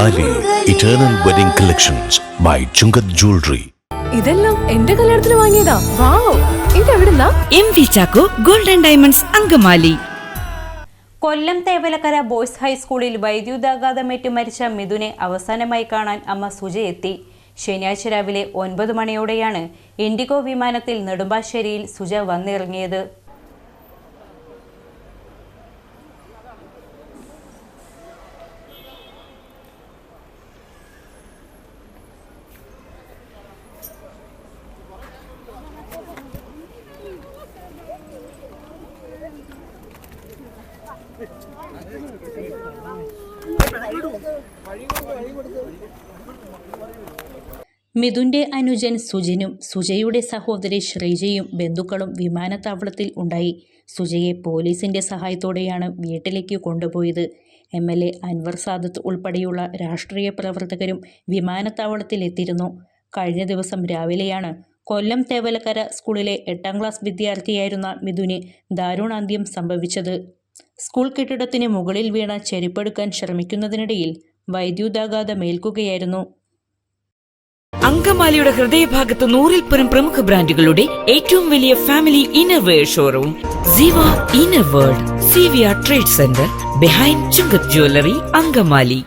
Eternal wedding collections by Chungath jewellery ഇതെല്ലാം എന്റെ കല്യാണത്തിന് വാങ്ങിയതാ. Wow ഇതെവിടുന്നാ? M V Chacko golden diamonds Angamaly. Kollam Thevalakkara boys ഹൈസ്കൂളിൽ വൈദ്യുതാഘാതമേറ്റ് മരിച്ച മിഥുനെ അവസാനമായി കാണാൻ അമ്മ സുജ എത്തി. ശനിയാഴ്ച രാവിലെ ഒൻപത് മണിയോടെയാണ് ഇൻഡിഗോ വിമാനത്തിൽ നെടുമ്പാശ്ശേരിയിൽ സുജ വന്നിറങ്ങിയത്. മിഥുന്റെ അനുജൻ സുജിനും സുജയുടെ സഹോദരി ശ്രീജയും ബന്ധുക്കളും വിമാനത്താവളത്തിൽ ഉണ്ടായി. സുജയെ പോലീസിന്റെ സഹായത്തോടെയാണ് വീട്ടിലേക്ക് കൊണ്ടുപോയത്. M L A Anwar Sadath ഉൾപ്പെടെയുള്ള രാഷ്ട്രീയ പ്രവർത്തകരും വിമാനത്താവളത്തിലെത്തിയിരുന്നു. കഴിഞ്ഞ ദിവസം രാവിലെയാണ് കൊല്ലം തേവലക്കര സ്കൂളിലെ എട്ടാം ക്ലാസ് വിദ്യാർത്ഥിയായിരുന്ന മിഥുന് ദാരുണാന്ത്യം സംഭവിച്ചത്. സ്കൂൾ കെട്ടിടത്തിന് മുകളിൽ വീണ ചെരുപ്പെടുക്കാൻ ശ്രമിക്കുന്നതിനിടയിൽ വൈദ്യുതാഘാതമേൽക്കുകയായിരുന്നു അങ്കമാലിയുടെ ഹൃദയഭാഗത്ത് നൂറിൽ പരം പ്രമുഖ ബ്രാൻഡുകളുടെ ഏറ്റവും വലിയ family innerwear showroom Siva inner world C V R trade centre behind Chungath jewellery Angamaly.